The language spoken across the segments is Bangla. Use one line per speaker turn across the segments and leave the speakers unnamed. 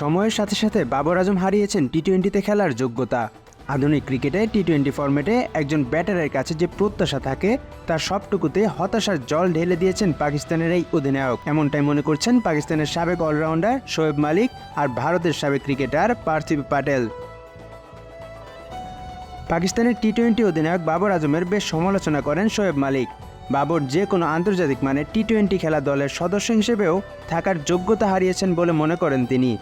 সময়ের সাথে সাথে বাবর আজম হারিয়েছেন টি টোয়েন্টিতে খেলার যোগ্যতা। আধুনিক ক্রিকেটে টি টোয়েন্টি ফরম্যাটে একজন ব্যাটারের কাছে যে প্রত্যাশা থাকে, তার সবটুকুতে হতাশার জল ঢেলে দিয়েছেন পাকিস্তানের এই অধিনায়ক। এমনটাই মনে করছেন পাকিস্তানের সাবেক অলরাউন্ডার শোয়েব মালিক আর ভারতের সাবেক ক্রিকেটার পার্থিব প্যাটেল পাকিস্তানের টি টোয়েন্টি অধিনায়ক বাবর আজমের বেশ সমালোচনা করেন শোয়েব মালিক। বাবর যে কোনো আন্তর্জাতিক মানে টি টোয়েন্টি খেলা দলের সদস্য হিসেবেও থাকার যোগ্যতা হারিয়েছেন বলে মনে করেন তিনি।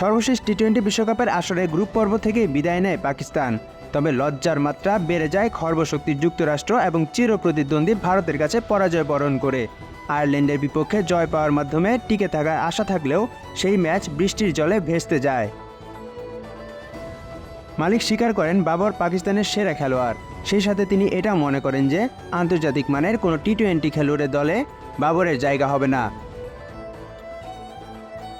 সর্বশেষ টি টোয়েন্টি বিশ্বকাপের আসরে গ্রুপ পর্ব থেকে বিদায় নেয় পাকিস্তান। তবে লজ্জার মাত্রা বেড়ে যায় খর্বশক্তি যুক্তরাষ্ট্র এবং চির প্রতিদ্বন্দ্বী ভারতের কাছে পরাজয় বরণ করে। আয়ারল্যান্ডের বিপক্ষে জয় পাওয়ার মাধ্যমে টিকে থাকার আশা থাকলেও সেই ম্যাচ বৃষ্টির জলে ভেস্তে যায়। মালিক স্বীকার করেন, বাবর পাকিস্তানের সেরা খেলোয়াড়। সেই সাথে তিনি এটা মনে করেন যে, আন্তর্জাতিক মানের কোনো টি টোয়েন্টি খেলোয়াড়ের দলে বাবরের জায়গা হবে না।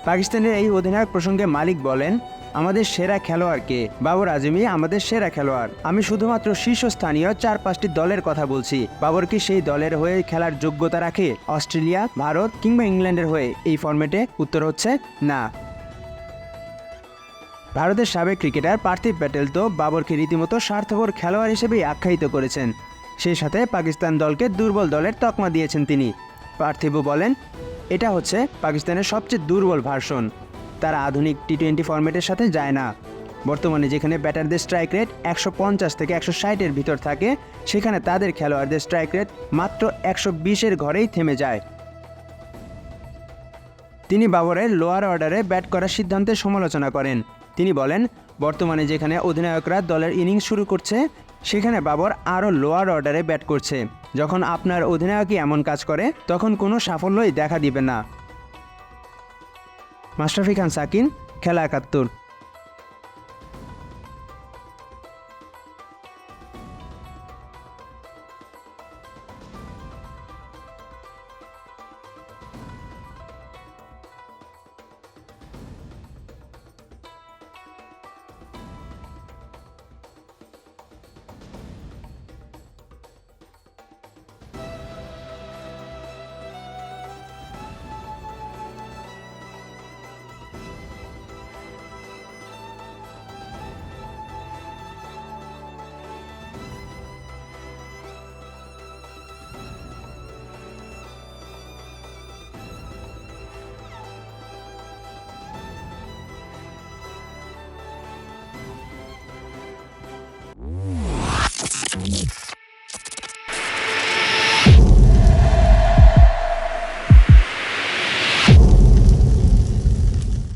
পাকিস্তানের এই অধিনায়ক প্রসঙ্গে মালিক বলেন, আমাদের সেরা খেলোয়াড়কে বাবর আজমি আমাদের সেরা খেলোয়াড়। আমি শুধুমাত্র শীর্ষস্থানীয় চার পাঁচটি দলের কথা বলছি। বাবর কি সেই দলের হয়ে খেলার যোগ্যতা রাখে? অস্ট্রেলিয়া, ভারত কিংবা ইংল্যান্ডের হয়ে এই ফর্মেটে উত্তর হচ্ছে না। ভারতের সাবেক ক্রিকেটার পার্থিব প্যাটেল তো বাবরকে রীতিমতো স্বার্থপর খেলোয়াড় হিসেবেই আখ্যায়িত করেছেন। সেই সাথে পাকিস্তান দলকে দুর্বল দলের তকমা দিয়েছেন তিনি। পার্থিব বলেন এটা হচ্ছে পাকিস্তানের সবচেয়ে দুর্বল ভার্সন। তারা আধুনিক টি টোয়েন্টি ফরম্যাটের সাথে যায় না। বর্তমানে যেখানে ব্যাটারদের স্ট্রাইক রেট একশো পঞ্চাশ থেকে একশো ষাটের ভিতর থাকে, সেখানে তাদের খেলোয়াড়দের স্ট্রাইক রেট মাত্র একশো বিশের ঘরেই থেমে যায়। তিনি বাবরের লোয়ার অর্ডারে ব্যাট করার সিদ্ধান্তের সমালোচনা করেন। তিনি বলেন, বর্তমানে যেখানে অধিনায়করা দলের ইনিংস শুরু করছে সেখানে বাবর আরও লোয়ার অর্ডারে ব্যাট করছে। যখন আপনার অধিনায়কই এমন কাজ করে, তখন কোনো সাফল্যই দেখা দিবে না। মাশরাফি খান, সাকিন, খেলা একাত্তর।